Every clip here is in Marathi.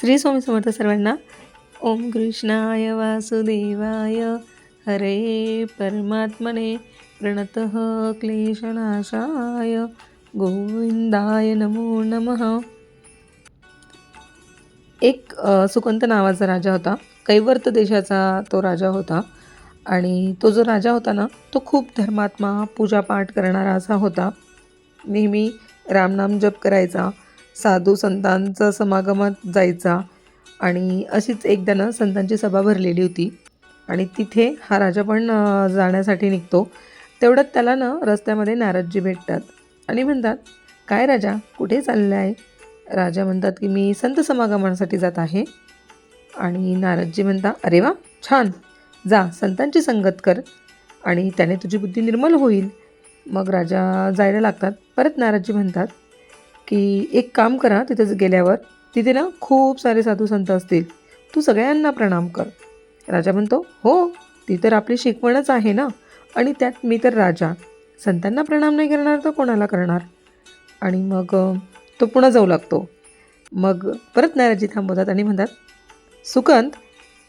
श्री स्वामी समर्थ सर्वांना. ओम कृष्णाय वासुदेवाय. हरे परमात्मने प्रणत क्लेशनाशाय. गोविंदाय नमो नमः. एक सुकंत नावाचा राजा होता. कैवर्त देशाचा तो राजा होता. आणि तो जो राजा होता ना तो खूप धर्मात्मा पूजापाठ करणारा असा होता. नेहमी रामनाम जप करायचा. साधू संतांचा समागमात जायचा आणि अशीच एकदा ना संतांची सभा भरलेली होती. आणि तिथे हा राजा पण जाण्यासाठी निघतो. तेवढ्यात त्याला ना रस्त्यामध्ये नारदजी भेटतात आणि म्हणतात काय राजा कुठे चालले आहे राजा म्हणतात की मी संत समागमासाठी जात आहे. आणि नारदजी म्हणता अरे वा छान. जा संतांची संगत कर. आणि त्याने तुझी बुद्धी निर्मल होईल. मग राजा जायला लागतात. परत नारदजी म्हणतात की एक काम करा तिथेच गेल्यावर तिथे ना खूप सारे साधू संत असतील. तू सगळ्यांना प्रणाम कर. राजा म्हणतो हो ती तर आपली शिकवणच आहे ना. आणि त्यात मी तर राजा. संतांना प्रणाम नाही करणार तर कोणाला करणार? आणि मग तो पुन्हा जाऊ लागतो. मग परत नाराजी थांबवतात आणि म्हणतात सुकंत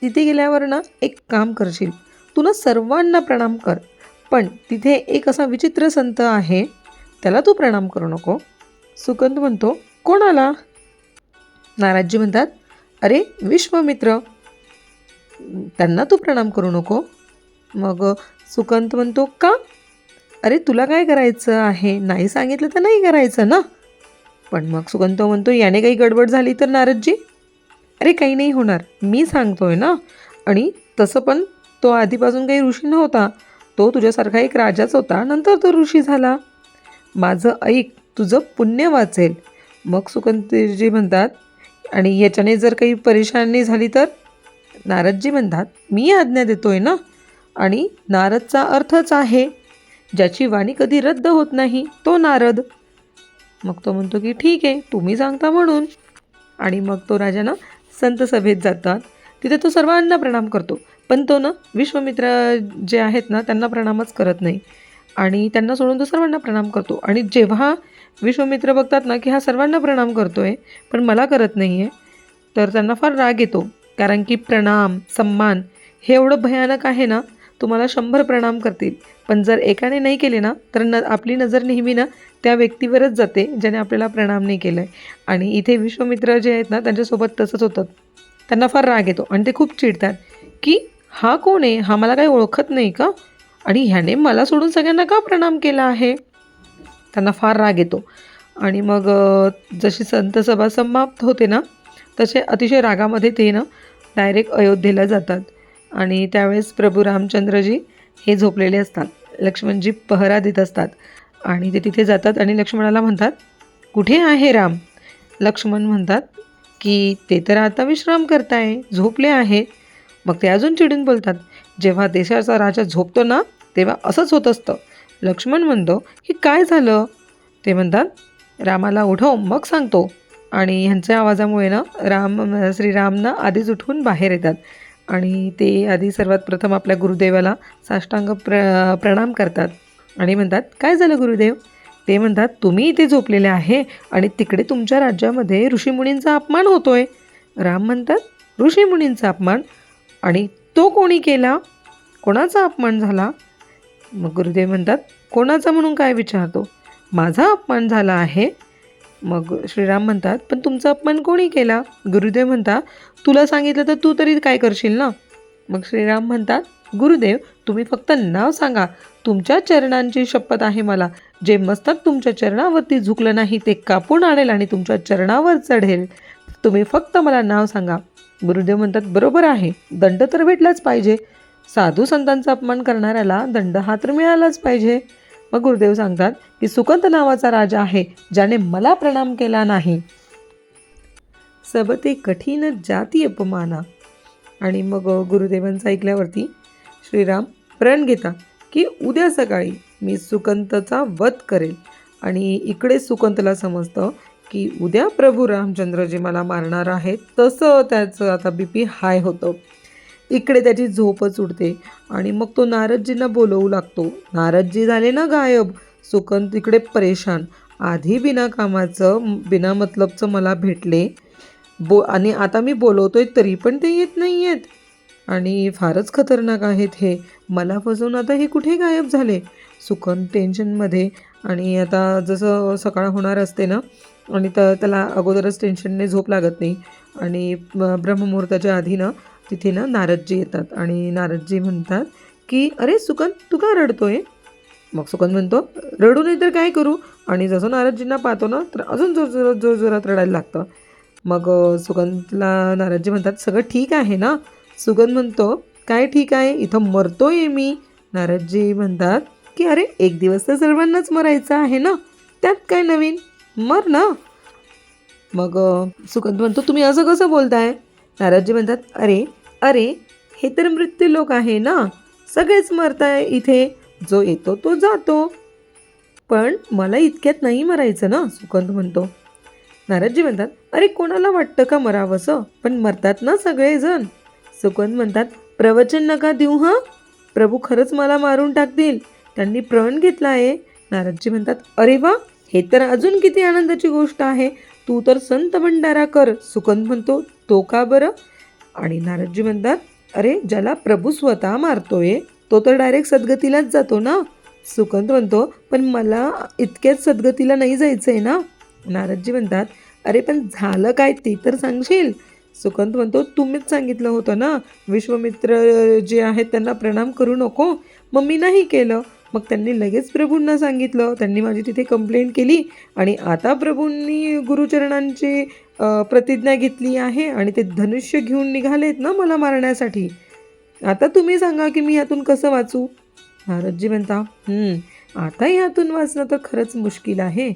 तिथे गेल्यावर ना एक काम करशील. तू ना सर्वांना प्रणाम कर. पण तिथे एक असा विचित्र संत आहे त्याला तू प्रणाम करू नको. सुकंत म्हणतो. कोणाला? नाराजी म्हणतात. अरे विश्वमित्र. त्यांना तू प्रणाम करू नको. मग सुकंत म्हणतो का? अरे तुला काय करायचं आहे? नाही सांगितलं तर नाही करायचं ना? पण मग सुगंत म्हणतो याने काही गडबड झाली तर नारदजी? अरे काही नाही होणार. मी सांगतोय ना. आणि तसं पण तो आधीपासून काही ऋषी नव्हता. तो तुझ्यासारखा एक राजाच होता. नंतर तो ऋषी झाला. माझं ऐक तुझं पुण्य वाचेल. मग सुकंतजी म्हणतात आणि याच्याने जर काही परेशानी झाली तर? नारदजी म्हणतात मी आज्ञा देतोय ना? आणि नारदचा अर्थच आहे. ज्याची वाणी कधी रद्द होत नाही तो नारद. मग तो म्हणतो की ठीक आहे तुम्ही सांगता म्हणून. आणि मग तो राजा ना संत सभेत जातात. तिथे तो सर्वांना प्रणाम करतो. पण तो ना विश्वमित्र जे आहेत ना त्यांना प्रणामच करत नाही. आणि त्यांना सोडून तो सर्वांना प्रणाम करतो. आणि जेव्हा विश्वमित्र बघतात ना की हा सर्वांना प्रणाम करतो आहे पण मला करत नाही आहे तर त्यांना फार राग येतो. कारण की प्रणाम सन्मान हे एवढं भयानक आहे ना तुम्हाला शंभर प्रणाम करतील. पण जर एकाने नाही केले ना तर न आपली नजर नेहमी ना त्या व्यक्तीवरच जाते ज्याने आपल्याला प्रणाम नाही केलं आहे आणि इथे विश्वमित्र जे आहेत ना त्यांच्यासोबत तसंच होतं त्यांना फार राग येतो आणि ते खूप चिडतात की हा कोण आहे? हा मला काही ओळखत नाही का? आणि ह्याने मला सोडून सगळ्यांना का प्रणाम केला आहे? त्यांना फार राग येतो. आणि मग जशी संत सभा समाप्त होते ना तसे अतिशय रागामध्ये ते ना डायरेक्ट अयोध्येला जातात. आणि त्यावेळेस प्रभू रामचंद्रजी हे झोपलेले असतात. लक्ष्मणजी पहरा देत असतात. आणि ते तिथे जातात आणि लक्ष्मणाला म्हणतात कुठे आहे राम? लक्ष्मण म्हणतात की ते तर आता विश्राम करताय झोपले आहे. मग ते अजून चिडून बोलतात जेव्हा देशाचा राजा झोपतो ना तेव्हा असंच होत असतं. लक्ष्मण म्हणतो की काय झालं? ते म्हणतात रामाला उठव मग सांगतो. आणि ह्यांच्या आवाजामुळे ना राम श्रीराम ना आधीच उठून बाहेर येतात. आणि ते आधी सर्वात प्रथम आपल्या गुरुदेवाला साष्टांग प्र प्रणाम करतात. आणि म्हणतात काय झालं गुरुदेव? ते म्हणतात तुम्ही इथे झोपलेले आहे आणि तिकडे तुमच्या राज्यामध्ये ऋषीमुनींचा अपमान होतोय. राम म्हणतात ऋषीमुनींचा अपमान? आणि तो कोणी केला? कोणाचा अपमान झाला? मग गुरुदेव म्हणतात कोणाचा म्हणून काय विचारतो? माझा अपमान झाला आहे. मग श्रीराम म्हणतात पण तुमचा अपमान कोणी केला? गुरुदेव म्हणतात तुला सांगितलं तर तू तरी काय करशील ना? मग श्रीराम म्हणतात गुरुदेव तुम्ही फक्त नाव सांगा. तुमच्या चरणांची शपथ आहे मला. जे मस्तक तुमच्या चरणावरती झुकलं नाही ते कापून आणेल आणि तुमच्या चरणावर चढेल. तुम्ही फक्त मला नाव सांगा. गुरुदेव म्हणतात बरोबर आहे. दंड तर भेटलाच पाहिजे. साधू संतांचा अपमान करणाऱ्याला दंड हा तर मिळालाच पाहिजे. मग गुरुदेव सांगतात की सुकंत नावाचा राजा आहे ज्याने मला प्रणाम केला नाही. सबते कठीण जाती अपमाना. आणि मग गुरुदेवांचं ऐकल्यावरती श्रीराम प्रण घेता की उद्या सकाळी मी सुकंतचा वध करेल. आणि इकडे सुकंतला समजतं की उद्या प्रभू रामचंद्रजी मला मारणार आहेत. तसं त्याचं आता बी पी हाय होतं. इकडे त्याची झोपच उडते. आणि मग तो नारदजींना बोलवू लागतो. नारदजी झाले ना गायब. सुकन तिकडे परेशान. आधी बिना कामाचं बिना मतलबचं मला भेटले. बो आणि आता मी बोलवतोय तरी पण ते येत नाही आहेत आणि फारच खतरनाक आहेत हे. मला फसवून आता हे कुठे गायब झाले? सुकन टेन्शनमध्ये आणि आता जसं सकाळ होणार असते ना आणि तर त्याला अगोदरच टेन्शनने झोप लागत नाही. आणि ब्रह्ममुहूर्ताच्या आधी ना तिथे ना नारदजी येतात. आणि नारदजी म्हणतात की अरे सुकन तू का रडतो आहे मग सुकन म्हणतो रडू नाही तर काय करू? आणि जसं नारदजींना पाहतो ना तर अजून जोर जोरात जोर जोरात रडायला लागतं. मग सुगंधला नारदजी म्हणतात सगळं ठीक आहे ना? सुगंध म्हणतो काय ठीक आहे? इथं मरतोय मी. नारदजी म्हणतात की अरे एक दिवस तर सर्वांनाच मरायचं आहे ना? त्यात काय नवीन? मर ना. मग सुगंध म्हणतो तुम्ही असं कसं बोलताय? नारदजी म्हणतात अरे अरे हे तर मृत्यू लोक आहे ना. सगळेच मरताय इथे. जो येतो तो जातो. पण मला इतक्यात नाही मरायचं ना सुगंध म्हणतो. नारदजी म्हणतात अरे कोणाला वाटतं का मरावंसं? पण मरतात ना सगळेजण. सुगंध म्हणतात प्रवचन नका देऊ हां. प्रभू खरंच मला मारून टाकतील. त्यांनी प्रण घेतला आहे. नारदजी म्हणतात अरे वा हे तर अजून किती आनंदाची गोष्ट आहे. तू तर संत भंडारा कर सुकंद म्हणतो तो का बरं? आणि नारदजी म्हणतात अरे ज्याला प्रभू स्वतः मारतोय तो तर डायरेक्ट सद्गतीलाच जातो ना? सुकंत म्हणतो पण मला इतक्याच सद्गतीला नाही जायचं आहे ना? नारदजी म्हणतात अरे पण झालं काय ते तर सांगशील? सुकंत म्हणतो तुम्हीच सांगितलं होतं ना विश्वमित्र जे आहेत त्यांना प्रणाम करू नको. मग मी नाही केलं. मग त्यांनी लगेच प्रभूंना सांगितलं. त्यांनी माझी तिथे कंप्लेंट केली आणि आता प्रभूंनी गुरुचरणांची प्रतिज्ञा घेतली आहे आणि ते धनुष्य घेऊन निघालेत ना मला मारण्यासाठी. आता तुम्ही सांगा की मी ह्यातून कसं वाचू? नारदजी म्हणता आता ह्यातून वाचणं तर खरंच मुश्किल आहे.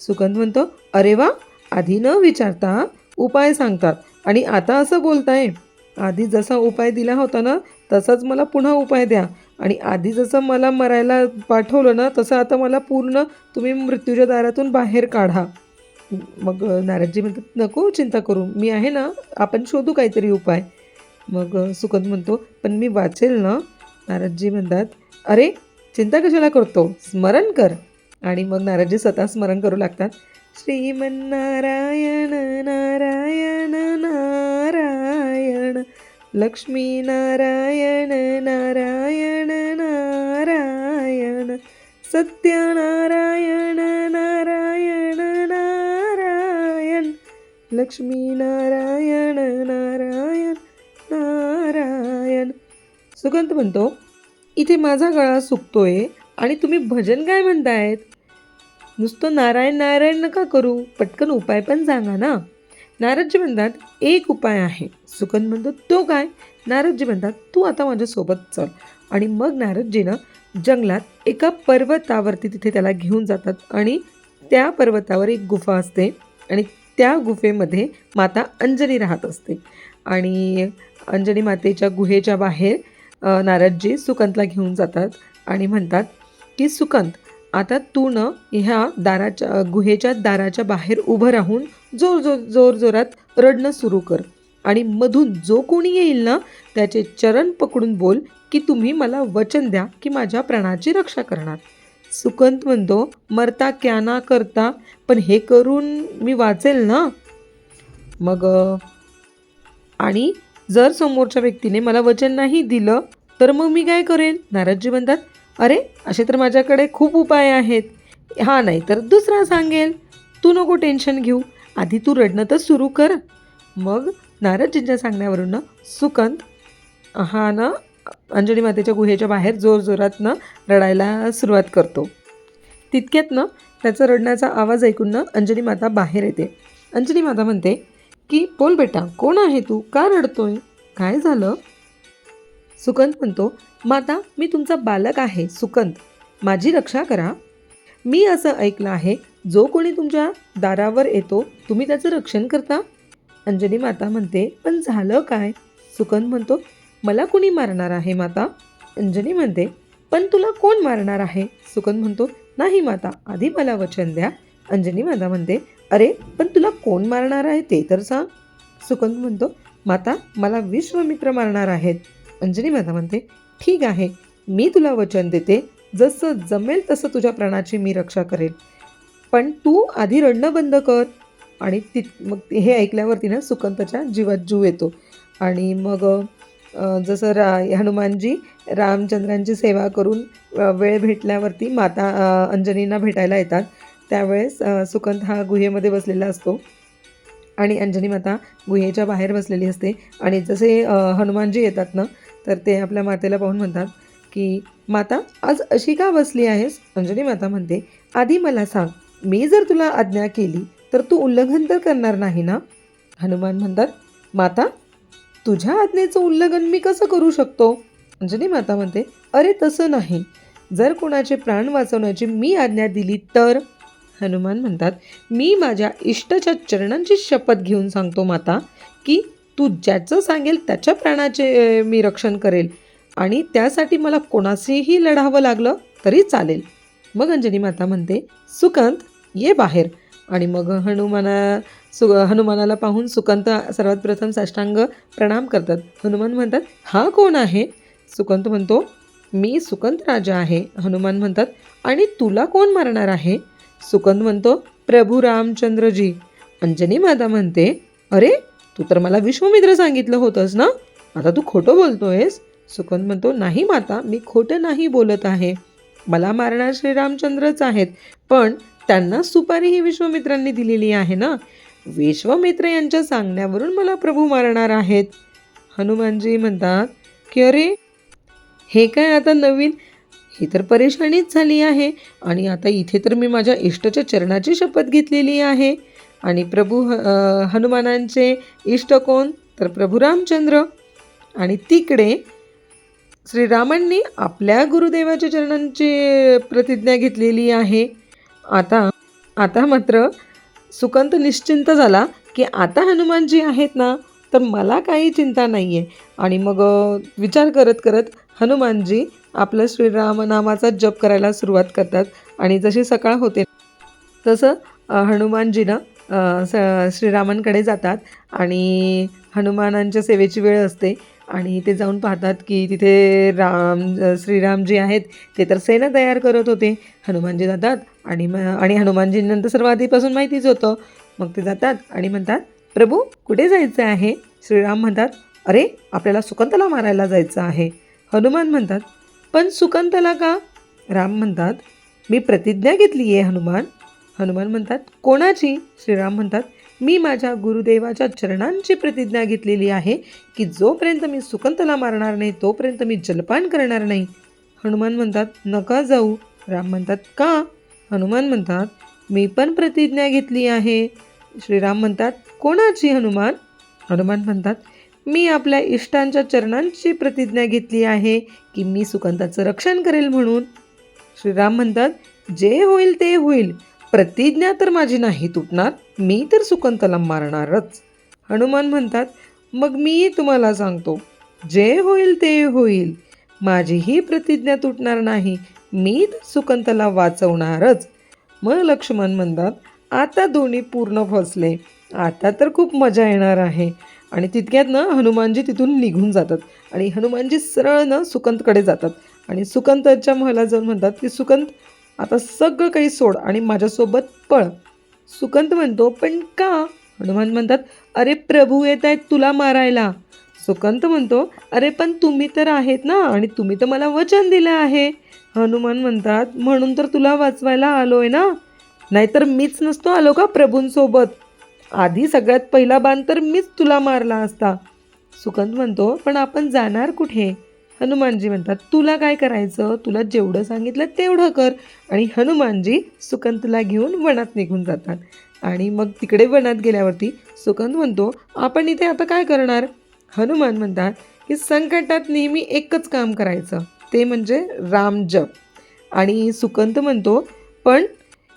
सुकंद म्हणतो अरे वा आधी न विचारता उपाय सांगतात आणि आता असं बोलताय. आधी जसा उपाय दिला होता ना तसाच मला पुन्हा उपाय द्या. आणि आधी जसं मला मरायला पाठवलं ना तसं आता मला पूर्ण तुम्ही मृत्यूच्या दारातून बाहेर काढा. मग नारदजी म्हणतात नको चिंता करू. मी आहे ना आपण शोधू काहीतरी उपाय. मग सुखद म्हणतो पण मी वाचेल ना? नारदजी म्हणतात अरे चिंता कशाला करतो? स्मरण कर. आणि मग नारदजी स्वतः स्मरण करू लागतात श्रीमन्नारायण नारायण नारायण लक्ष्मी नारायण नारायण नारायण सत्यनारायण नारायण नारायण लक्ष्मी नारायण नारायण नारायण. सुगंध म्हणतो इथे माझा गळा सुकतोय आणि तुम्ही भजन काय म्हणतायत? नुसतं नारायण नारायण नका करू पटकन उपाय पण सांगा ना. नारदजी म्हणतात एक उपाय आहे. सुकंद म्हणतो तो काय? नारदजी म्हणतात तू आता माझ्यासोबत चल. आणि मग नारदजीनं जंगलात एका पर्वतावरती तिथे त्याला घेऊन जातात आणि त्या पर्वतावर एक गुफा असते आणि त्या गुफेमध्ये माता अंजनी राहत असते. आणि अंजनी मातेच्या गुहेच्या बाहेर नारदजी सुकंतला घेऊन जातात आणि म्हणतात की सुकंत आता तू न ह्या दाराच्या गुहेच्या दाराच्या बाहेर उभं राहून जोर जोर जोर जोरात रडणं सुरू कर. आणि मधून जो कोणी येईल ना त्याचे चरण पकडून बोल की तुम्ही मला वचन द्या की माझ्या प्राणाची रक्षा करणार. सुकंत म्हणतो मरता क्या ना करता पण हे करून मी वाचेल ना? मग आणि जर समोरच्या व्यक्तीने मला वचन नाही दिलं तर मग मी काय करेन? नारदजी म्हणतात अरे असे तर माझ्याकडे खूप उपाय आहेत. हा नाही तर दुसरा सांगेल. तू नको टेन्शन घेऊ. आधी तू रडणं तर सुरू कर. मग नारदजींच्या सांगण्यावरून ना सुकंत हा ना अंजनी मातेच्या गुहेच्या बाहेर जोरजोरातनं रडायला सुरुवात करतो. तितक्यात ना त्याचा रडण्याचा आवाज ऐकून ना अंजनी माता बाहेर येते. अंजनी माता म्हणते की बोल बेटा कोण आहे तू? का रडतोय? काय झालं? सुकंत म्हणतो माता मी तुमचा बालक आहे सुकंत माझी रक्षा करा. मी असं ऐकलं आहे जो कोणी तुमच्या दारावर येतो तुम्ही त्याचं रक्षण करता? अंजनी माता म्हणते पण झालं काय? सुकंत म्हणतो मला कोणी मारणार आहे माता? अंजनी म्हणते पण तुला कोण मारणार आहे? सुकंत म्हणतो नाही माता आधी मला वचन द्या. अंजनी माता म्हणते अरे पण तुला कोण मारणार आहे ते तर सांग. सुकंत म्हणतो माता मला विश्वमित्र मारणार आहेत. अंजनी माता म्हणते ठीक आहे मी तुला वचन देते. जसं जमेल तसं तुझ्या प्राणाची मी रक्षा करेल. पण तू आधी रडणं बंद कर. आणि ति मग ते- हे ऐकल्यावरती ना सुकंतच्या जीवात जीव येतो. आणि मग जसं रा हनुमानजी रामचंद्रांची सेवा करून वेळ भेटल्यावरती माता अंजनींना भेटायला येतात. त्यावेळेस सुकंत हा गुहेमध्ये बसलेला असतो. आणि अंजनी माता गुहेच्या बाहेर बसलेली असते. आणि जसे हनुमानजी येतात ना तर ते आपल्या मातेला पाहून म्हणतात की माता आज अशी का बसली आहेस? अंजनी माता म्हणते आधी मला सांग मी जर तुला आज्ञा केली तर तू उल्लंघन तर करणार नाही ना? हनुमान म्हणतात माता तुझ्या आज्ञेचं उल्लंघन मी कसं करू शकतो? अंजनी माता म्हणते अरे तसं नाही. जर कोणाचे प्राण वाचवण्याची मी आज्ञा दिली तर? हनुमान म्हणतात मी माझ्या इष्टच्या चरणांची शपथ घेऊन सांगतो माता की तू ज्याचं सांगेल त्याच्या प्राणाचे मी रक्षण करेल. आणि त्यासाठी मला कोणाशीही लढावं लागलं तरी चालेल. मग अंजनी माता म्हणते सुकंत ये बाहेर. आणि मग हनुमाना सु हनुमानाला पाहून सुकंत सर्वात प्रथम साष्टांग प्रणाम करतात. हनुमान म्हणतात हा कोण आहे? सुकंत म्हणतो मी सुकंत राजा आहे. हनुमान म्हणतात आणि तुला कोण मारणार आहे? सुकंत म्हणतो प्रभू रामचंद्रजी. अंजनी माता म्हणते अरे तू तर मला विश्वमित्र सांगितलं होतंस ना? आता तू खोटं बोलतोयस. सुकंत म्हणतो नाही माता मी खोटं नाही बोलत आहे. मला मारणार श्रीरामचंद्रच आहेत पण त्यांना सुपारी ही विश्वमित्रांनी दिलेली आहे ना? विश्वमित्र यांच्या सांगण्यावरून मला प्रभू मारणार आहेत. हनुमानजी म्हणतात की अरे हे काय आता नवीन? ही तर परेशानीच झाली आहे. आणि आता इथे तर मी माझ्या इष्टच्या चरणाची शपथ घेतलेली आहे. आणि प्रभू ह- हनुमानांचे इष्ट कोण? तर प्रभू रामचंद्र. आणि तिकडे श्रीरामांनी आपल्या गुरुदेवाच्या चरणांची प्रतिज्ञा घेतलेली आहे. आता आता मात्र सुकंत निश्चिंत झाला की आता हनुमानजी आहेत ना तर मला काही चिंता नाही आहे आणि मग विचार करत करत हनुमानजी आपलं श्रीराम नामाचा जप करायला सुरुवात करतात. आणि जशी सकाळ होते तसं हनुमानजीनं स श्रीरामांकडे जातात आणि हनुमानांच्या सेवेची वेळ असते आणि ते जाऊन पाहतात की तिथे राम श्रीराम श्रीरामजी आहेत ते तर सेना तयार करत होते. हनुमानजी जातात आणि म आणि हनुमानजींनंतर सर्व आधीपासून माहितीच होतं. मग ते जातात आणि म्हणतात प्रभू कुठे जायचं आहे? श्रीराम म्हणतात अरे आपल्याला सुकंतला मारायला जायचं आहे. हनुमान म्हणतात पण सुकंतला का? राम म्हणतात मी प्रतिज्ञा घेतली आहे हनुमान. हनुमान म्हणतात कोणाची? श्रीराम म्हणतात मी माझ्या गुरुदेवाच्या चरणांची प्रतिज्ञा घेतलेली आहे की जोपर्यंत मी सुकंतला मारणार नाही तोपर्यंत मी जलपान करणार नाही. हनुमान म्हणतात नका जाऊ. राम म्हणतात का? हनुमान म्हणतात मी पण प्रतिज्ञा घेतली आहे. श्रीराम म्हणतात कोणाची हनुमान? हनुमान म्हणतात मी आपल्या इष्टांच्या चरणांची प्रतिज्ञा घेतली आहे की मी सुकंताचं रक्षण करेल म्हणून. श्रीराम म्हणतात जे होईल ते होईल. प्रतिज्ञा तर माझी नाही तुटणार मी तर सुकंतला मारणारच. हनुमान म्हणतात मग मी तुम्हाला सांगतो जे होईल ते होईल. माझीही प्रतिज्ञा तुटणार नाही मी तर सुकंतला वाचवणारच. मग लक्ष्मण म्हणतात आता दोन्ही पूर्ण फसले आता तर खूप मजा येणार आहे. आणि तितक्यात ना हनुमानजी तिथून निघून जातात आणि हनुमानजी सरळ ना सुकंतकडे जातात. आणि सुकंतच्या मला जाऊन म्हणतात की सुकंत आता सगळं काही सोड आणि माझ्यासोबत पळ. सुकंत म्हणतो पण का? हनुमान म्हणतात अरे प्रभू येत आहेत तुला मारायला. सुकंत म्हणतो अरे पण तुम्ही तर आहेत ना आणि तुम्ही तर मला वचन दिलं आहे. हनुमान म्हणतात म्हणून तर तुला वाचवायला आलो आहे ना? नाहीतर मीच नसतो आलो का प्रभूंसोबत? आधी सगळ्यात पहिला बाण तर मीच तुला मारला असता. सुकंत म्हणतो पण आपण जाणार कुठे? हनुमानजी म्हणतात तुला काय करायचं? तुला जेवढं सांगितलं तेवढं कर. आणि हनुमानजी सुकंतला घेऊन वनात निघून जातात. आणि मग तिकडे वनात गेल्यावरती सुकंत म्हणतो आपण इथे आता काय करणार? हनुमान म्हणतात की संकटात नेहमी एकच काम करायचं ते म्हणजे रामजप आणि सुकंत म्हणतो पण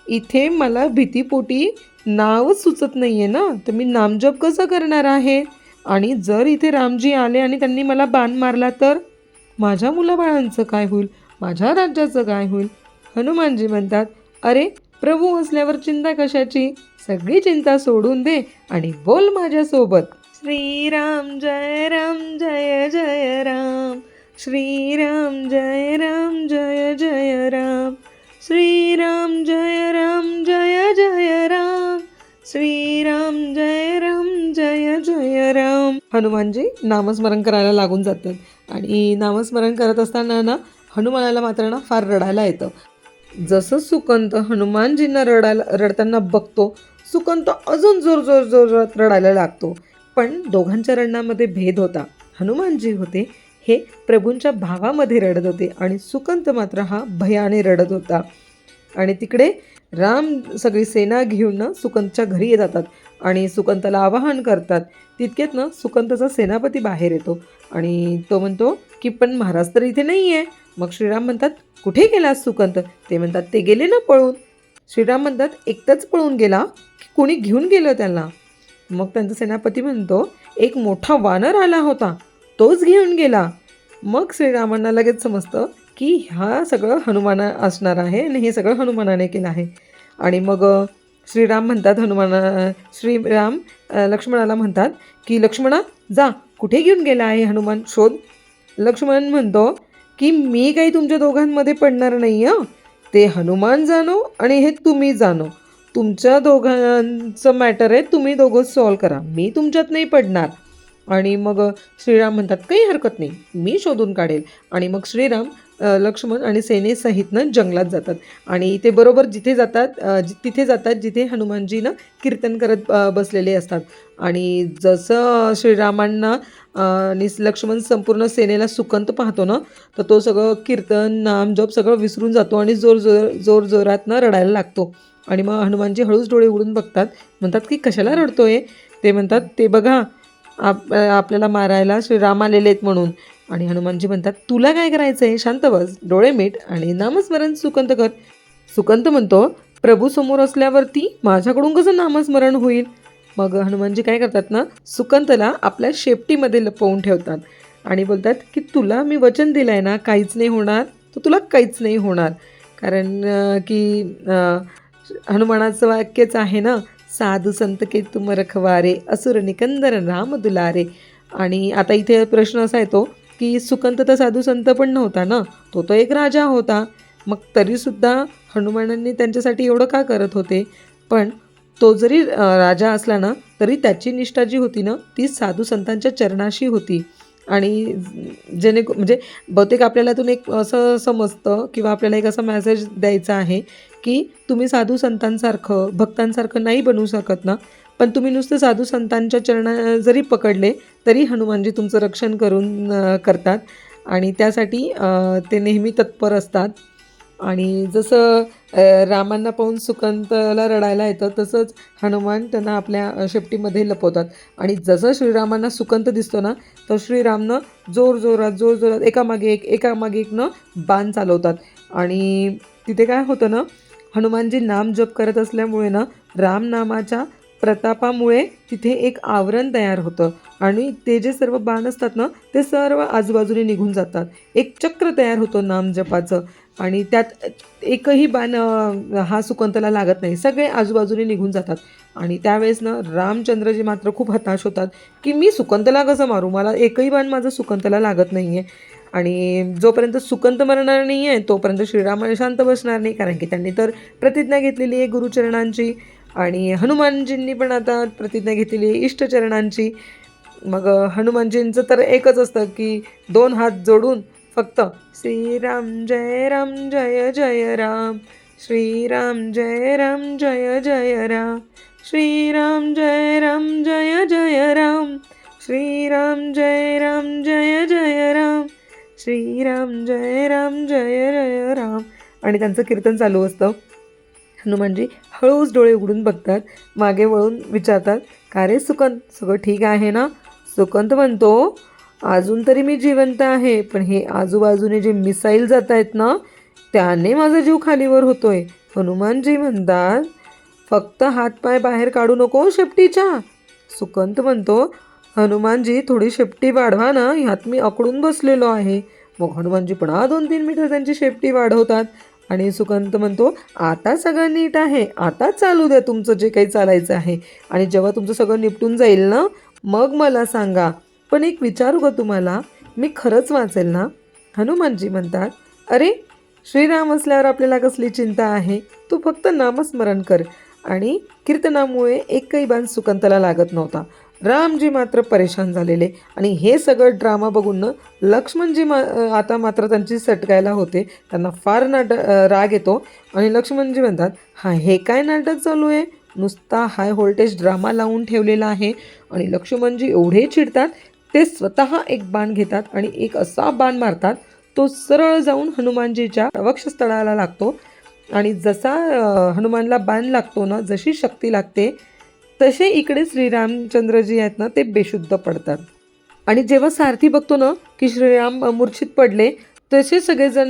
इथे मला भीतीपोटी नावच सुचत नाही आहे ना तर मी नामजप कसं करणार आहे? आणि जर इथे रामजी आले आणि त्यांनी मला बाण मारला तर? माझ्या मुलाबाळांचं काय होईल? माझ्या राज्याचं काय होईल? हनुमानजी म्हणतात अरे प्रभू असल्यावर चिंता कशाची? सगळी चिंता सोडून दे आणि बोल माझ्यासोबत. श्रीराम जय राम जय जय राम. श्रीराम जय राम जय जय राम. श्रीराम जय राम जय जय राम. श्रीराम जय राम जय जय राम. हनुमानजी नामस्मरण करायला लागून जातात. आणि नामस्मरण करत असताना ना हनुमानाला मात्र ना फार रडायला येतं. जसं सुकंत हनुमानजींना रडायला रडताना बघतो सुकंत अजून जोर जोर जोरात रडायला लागतो. पण दोघांच्या रडण्यामध्ये भेद होता. हनुमानजी होते हे प्रभूंच्या भावामध्ये रडत होते आणि सुकंत मात्र हा भयाने रडत होता. आणि तिकडे राम सगळी सेना घेऊन ना सुकंतच्या घरी जातात आणि सुकंतला आवाहन करतात. तितक्यात ना सुकंतचा सेनापती बाहेर येतो आणि तो म्हणतो की पण महाराज तर इथे नाही आहे मग श्रीराम म्हणतात कुठे गेला सुकंत? ते म्हणतात ते गेले ना पळून. श्रीराम म्हणतात एकटाच पळून गेला? की कोणी घेऊन गेलं त्याला मग त्यांचा सेनापती म्हणतो एक मोठा वानर आला होता तोच घेऊन गेला. मग श्रीरामांना लगेच समजतं की हा सगळं हनुमाना असणार आहे आणि हे सगळं हनुमानाने केलं आहे. आणि मग श्रीराम म्हणतात हनुमाना श्रीराम लक्ष्मणाला म्हणतात की लक्ष्मणा जा कुठे घेऊन गेला आहे हनुमान? शोध. लक्ष्मण म्हणतो की मी काही तुमच्या दोघांमध्ये पडणार नाही आहे ते हनुमान जाणो आणि हे तुम्ही जाणो. तुमच्या दोघांचं मॅटर आहे तुम्ही दोघं सॉल्व करा. मी तुमच्यात नाही पडणार. आणि मग श्रीराम म्हणतात काही हरकत नाही. मी शोधून काढेल. आणि मग श्रीराम लक्ष्मण आणि सेनेसहितनं जंगलात जातात. आणि ते बरोबर जिथे जातात जि- तिथे जातात जिथे हनुमानजीनं कीर्तन करत बसलेले असतात. आणि जसं श्रीरामांना आणि लक्ष्मण संपूर्ण सेनेला सुकंत पाहतो ना तर तो सगळं कीर्तन नाम जप सगळं विसरून जातो आणि जोर जोर जोर जोरातनं रडायला लागतो. आणि मग हनुमानजी हळूच डोळे उडून बघतात. म्हणतात की कशाला रडतोय? ते म्हणतात ते बघा आप आपल्याला मारायला श्रीराम आलेले आहेत म्हणून. आणि हनुमानजी म्हणतात तुला काय करायचं आहे शांत बस. डोळे मीट आणि नामस्मरण सुकंत कर. सुकंत म्हणतो प्रभू समोर असल्यावरती माझ्याकडून कसं नामस्मरण होईल? मग हनुमानजी काय करतात ना सुकंतला आपल्या शेपटीमध्ये लपवून ठेवतात आणि बोलतात की तुला मी वचन दिलं आहे ना काहीच नाही होणार. तर तुला काहीच नाही होणार. कारण की हनुमानाचं वाक्यच आहे ना साधू संत के तुम रखवारे असुर निकंदर राम दुलारे. आणि आता इथे प्रश्न असा येतो की सुकंत तर साधू संत पण नव्हता ना? तो तो एक राजा होता. मग तरीसुद्धा हनुमानांनी त्यांच्यासाठी एवढं का करत होते? पण तो जरी राजा असला ना तरी त्याची निष्ठा जी होती ना ती साधू संतांच्या चरणाशी होती. आणि जेणे म्हणजे बहुतेक आपल्याला यातून एक असं समजतं किंवा आपल्याला एक असा मॅसेज द्यायचा आहे की तुम्ही साधू संतांसारखं भक्तांसारखं नाही बनवू शकत ना? पण तुम्ही नुसतं साधू संतांच्या चरणा जरी पकडले तरी हनुमानजी तुमचं रक्षण करून करतात. आणि त्यासाठी ते नेहमी तत्पर असतात. आणि जसं रामांना पाहून सुकंतला रडायला येतं तसंच हनुमान त्यांना आपल्या शेपटीमध्ये लपवतात. आणि जसं श्रीरामांना सुकंत दिसतो ना तर श्रीरामनं जोर जोरात जोर जोरात एकामागे एक एकामागे एक न बाण चालवतात. आणि तिथे काय होतं ना हनुमानजी नाम जप करत असल्यामुळे ना रामनामाच्या प्रतापामुळे तिथे एक आवरण तयार होतं. आणि ते जे सर्व बाण असतात ना ते सर्व आजूबाजूने निघून जातात. एक चक्र तयार होतो नाम जपाचं. आणि त्यात एकही बाण हा सुकंतला लागत नाही. सगळे आजूबाजूने निघून जातात. आणि त्यावेळेस ना रामचंद्रजी मात्र खूप हताश होतात की मी सुकंतला कसं मारू? मला एकही बाण माझं सुकंतला लागत नाही आहे आणि जोपर्यंत सुकंत मरणार नाही आहे तोपर्यंत श्रीराम शांत बसणार नाही कारण की त्यांनी तर प्रतिज्ञा घेतलेली आहे गुरुचरणांची. आणि हनुमानजींनी पण आता प्रतिज्ञा घेतलेली आहे इष्टचरणांची. मग हनुमानजींचं तर एकच असतं की दोन हात जोडून फक्त श्रीराम जय राम जय जय राम श्रीराम जय राम जय जय राम श्रीराम जय राम जय जय राम श्रीराम जय राम जय जय राम श्रीराम जय राम जय जय राम. आणि त्यांचं कीर्तन चालू असतं. हनुमानजी हळूच डोळे उघडून बघतात मागे वळून विचारतात का रे सुकन सगळं ठीक आहे ना? सुकंत म्हणतो अजून तरी मी जिवंत आहे पण हे आजूबाजूने जे मिसाईल जात आहेत ना त्याने माझा जीव खालीवर होतोय. हनुमानजी म्हणतात फक्त हातपाय बाहेर काढू नको शेपटीच्या. सुकंत म्हणतो हनुमानजी थोडी शेपटी वाढवा ना ह्यात मी अकडून बसलेलो आहे. मग हनुमानजी पुन्हा दोन तीन मीटर त्यांची शेपटी वाढवतात. आणि सुकंत म्हणतो आता सगळं नीट आहे आता चालू द्या तुमचं जे काही चालायचं आहे. आणि जेव्हा तुमचं सगळं निपटून जाईल ना मग मला सांगा. पण एक विचारू का तुम्हाला. मी खरंच वाचेल ना? हनुमानजी म्हणतात अरे श्रीराम असल्यावर आपल्याला कसली चिंता आहे? तू फक्त नामस्मरण कर. आणि कीर्तनामुळे एकही बाण सुकंतला लागत नव्हता. रामजी मात्र परेशान झालेले. आणि हे सगळं ड्रामा बघून लक्ष्मणजी मा आता मात्र त्यांची सटकायला होते. त्यांना फार नाट राग येतो. आणि लक्ष्मणजी म्हणतात हा हे काय नाटक चालू आहे? नुसता हाय व्होल्टेज ड्रामा लावून ठेवलेला आहे. आणि लक्ष्मणजी एवढे चिडतात ते स्वतः एक बाण घेतात आणि एक असा बाण मारतात तो सरळ जाऊन हनुमानजीच्या वक्षस्थळाला लागतो. आणि जसा हनुमानला बाण लागतो ना जशी शक्ती लागते तसे इकडे श्रीरामचंद्रजी आहेत ना ते बेशुद्ध पडतात. आणि जेव्हा सारथी बघतो ना की श्रीराम मूर्छित पडले तसे सगळेजण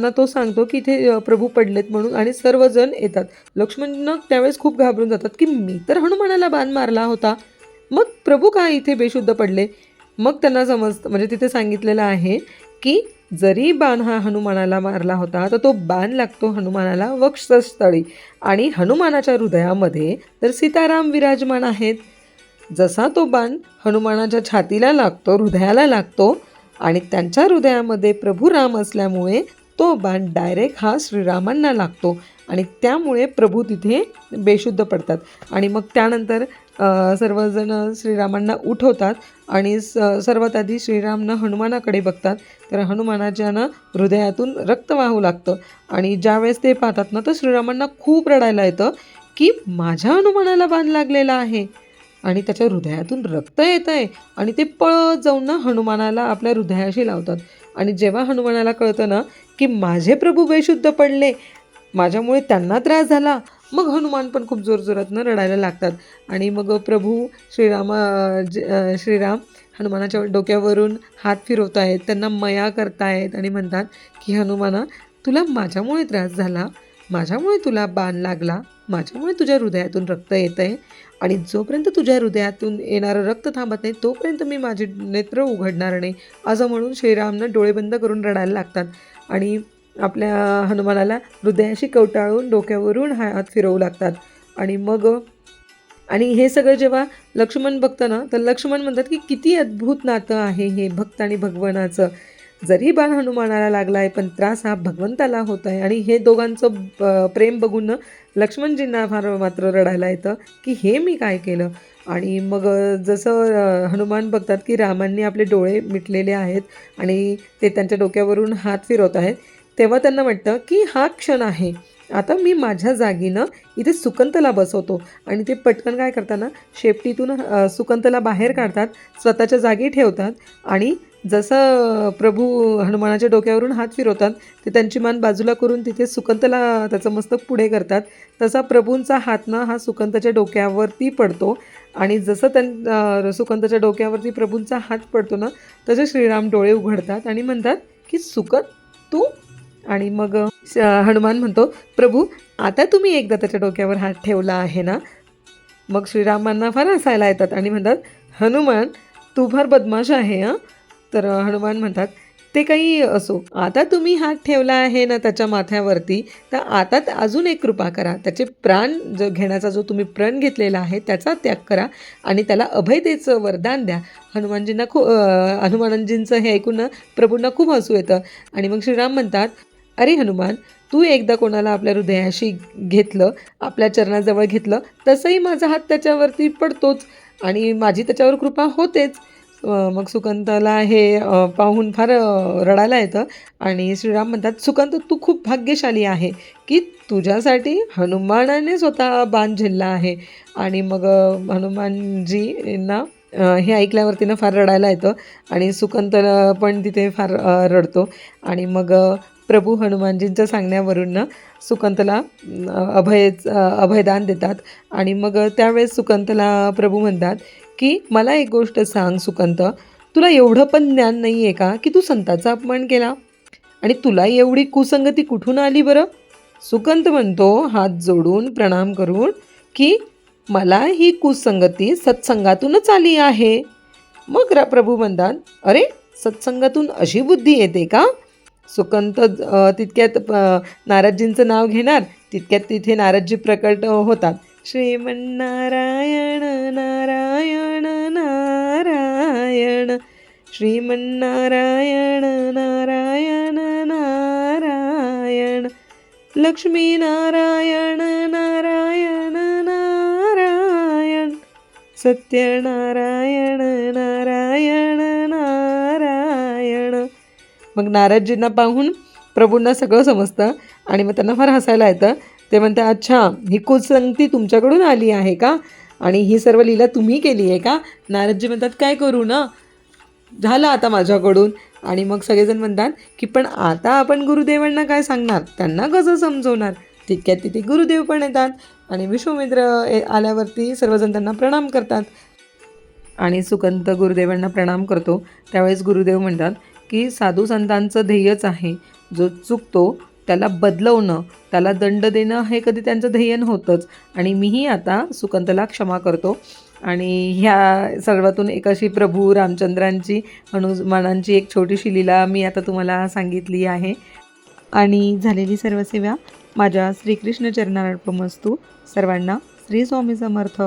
ना तो सांगतो की इथे प्रभू पडलेत म्हणून आणि सर्वजण येतात. लक्ष्मण त्यावेळेस खूप घाबरून जातात की मी तर हनुमानाला बाण मारला होता. मग प्रभू का इथे बेशुद्ध पडले? मग त्यांना समजतं म्हणजे तिथे सांगितलेलं आहे की जरी बाण हा हनुमानाला मारला होता तर तो बाण लागतो हनुमानाला वक्षस्थळी. आणि हनुमानाच्या हृदयामध्ये तर सीताराम विराजमान आहेत. जसा तो बाण हनुमानाच्या छातीला लागतो हृदयाला लागतो आणि त्यांच्या हृदयामध्ये प्रभू राम असल्यामुळे तो बाण डायरेक्ट हा श्रीरामांना लागतो. आणि त्यामुळे प्रभू तिथे बेशुद्ध पडतात. आणि मग त्यानंतर सर्वजण श्रीरामांना उठवतात आणि स सर्वात आधी श्रीरामनं हनुमानाकडे बघतात. तर हनुमानाच्या ना हृदयातून रक्त वाहू लागतं. आणि ज्यावेळेस ते पाहतात ना तर श्रीरामांना खूप रडायला येतं की माझ्या हनुमानाला बाण लागलेला आहे. आणि त्याच्या हृदयातून रक्त येत आहे आणि ते पळत जाऊन ना हनुमानाला आपल्या हृदयाशी लावतात. आणि जेव्हा हनुमानाला कळतं ना की माझे प्रभू बेशुद्ध पडले माझ्यामुळे त्यांना त्रास झाला मग हनुमान पण खूप जोरजोरातनं रडायला लागतात. आणि मग प्रभू श्रीराम ज- श्रीराम हनुमानाच्या डोक्यावरून हात फिरवत आहेत त्यांना मया करतायत आणि म्हणतात की हनुमाना तुला माझ्यामुळे त्रास झाला माझ्यामुळे तुला बाण लागला माझ्यामुळे तुझ्या हृदयातून रक्त येतं आहे आणि जोपर्यंत तुझ्या हृदयातून येणारं रक्त थांबत नाही तोपर्यंत मी माझे नेत्र उघडणार नाही असं म्हणून श्रीरामनं डोळे बंद करून रडायला लागतात. आणि आपल्या हनुमानाला हृदयाशी कवटाळून डोक्यावरून हात फिरवू लागतात. आणि मग आणि हे सगळं जेव्हा लक्ष्मण बघतं ना तर लक्ष्मण म्हणतात की किती अद्भुत नातं आहे हे भक्त आणि भगवानाचं. जरी बाण हनुमानाला लागला आहे पण त्रास हा भगवंताला होत आहे. आणि हे दोघांचं प्रेम बघून ना लक्ष्मणजींना फार मात्र रडायला येतं की हे मी काय केलं? आणि मग जसं हनुमान बघतात की रामांनी आपले डोळे मिटलेले आहेत आणि ते त्यांच्या डोक्यावरून हात फिरवत आहेत तेव्हा त्यांना वाटतं की हा क्षण आहे. आता मी माझ्या जागीनं इथे सुकंतला बसवतो. आणि ते पटकन काय करताना शेपटीतून सुकंतला बाहेर काढतात स्वतःच्या जागी ठेवतात आणि जसं प्रभू हनुमानाच्या डोक्यावरून हात फिरवतात ते त्यांची मान बाजूला करून तिथे सुकंतला त्याचं मस्तक पुढे करतात. तसा प्रभूंचा हात ना हा सुकंताच्या डोक्यावरती पडतो. आणि जसं त्यां सुकंताच्या डोक्यावरती प्रभूंचा हात पडतो ना तसे श्रीराम डोळे उघडतात आणि म्हणतात की सुकंत तू? आणि मग श- हनुमान म्हणतो प्रभू आता तुम्ही एकदा त्याच्या डोक्यावर हात ठेवला आहे ना? मग श्रीरामांना फार हसायला येतात आणि म्हणतात हनुमान तू फार बदमाश आहे हां? तर हनुमान म्हणतात ते काही असो. आता तुम्ही हात ठेवला आहे ना त्याच्या माथ्यावरती तर आता अजून एक कृपा करा. त्याचे प्राण जो घेण्याचा जो तुम्ही प्रण घेतलेला आहे त्याचा त्याग करा आणि त्याला अभयतेचं वरदान द्या. हनुमानजींना खूप हनुमानजींचं हे ऐकून ना प्रभूंना खूप हसू येतं. आणि मग श्रीराम म्हणतात अरे हनुमान तू एकदा कोणाला आपल्या हृदयाशी घेतलं आपल्या चरणाजवळ घेतलं तसंही माझा हात त्याच्यावरती पडतोच आणि माझी त्याच्यावर कृपा होतेच. मग सुकंतला हे पाहून फार रडायला येतं. आणि श्रीराम म्हणतात सुकंत तू खूप भाग्यशाली आहे की तुझ्यासाठी हनुमानाने स्वतः बाण झेलला आहे. आणि मग हनुमानजींना हे ऐकल्यावर तिनं फार रडायला येतं. आणि सुकंत पण तिथे फार रडतो. आणि मग प्रभू हनुमानजींच्या सांगण्यावरून सुकंतला अभय अभयदान देतात. आणि मग त्यावेळेस सुकंतला प्रभू म्हणतात की मला एक गोष्ट सांग सुकंत. तुला एवढं पण ज्ञान नाही आहे का की तू संताचा अपमान केला? आणि तुला एवढी कुसंगती कुठून आली बरं? सुकंत म्हणतो हात जोडून प्रणाम करून की मला ही कुसंगती सत्संगातूनच आली आहे. मग रा प्रभू म्हणतात अरे सत्संगातून अशी बुद्धी येते का? सुकंत तितक्यात अ, नारदजींचं नाव घेणार तितक्यात तिथे नारदजी प्रकट होतात. श्रीमन्नारायण नारायण नारायण श्रीमन्नारायण नारायण नारायण लक्ष्मी नारायण नारायण नारायण सत्यनारायण नारायण नारायण मग नारदजींना पाहून प्रभूंना सगळं समजतं आणि मग त्यांना फार हसायला येतं. ते म्हणते अच्छा ही कुसंगती तुमच्याकडून आली आहे का? आणि ही सर्व लीला तुम्ही केली आहे का? नारदजी म्हणतात काय करू ना? झालं आता माझ्याकडून. आणि मग सगळेजण म्हणतात की पण आता आपण गुरुदेवांना काय सांगणार? त्यांना कसं समजवणार? तितक्यात तिथे गुरुदेव पण येतात आणि विश्वमित्र ए- आल्यावरती सर्वजण त्यांना प्रणाम करतात. आणि सुकंत गुरुदेवांना प्रणाम करतो. त्यावेळेस गुरुदेव म्हणतात की साधू संतांचं ध्येयच आहे. जो चुकतो त्याला बदलवणं त्याला दंड देणं हे कधी त्यांचं ध्येय नव्हतंच. आणि मीही आता सुकंतला क्षमा करतो. आणि ह्या सर्वातून एक अशी प्रभू रामचंद्रांची हनुमानांची एक छोटीशी लीला मी आता तुम्हाला सांगितली आहे. आणि झालेली सर्व सेवा माझ्या श्रीकृष्ण चरणार्पणमस्तू सर्वांना श्री स्वामी समर्थ.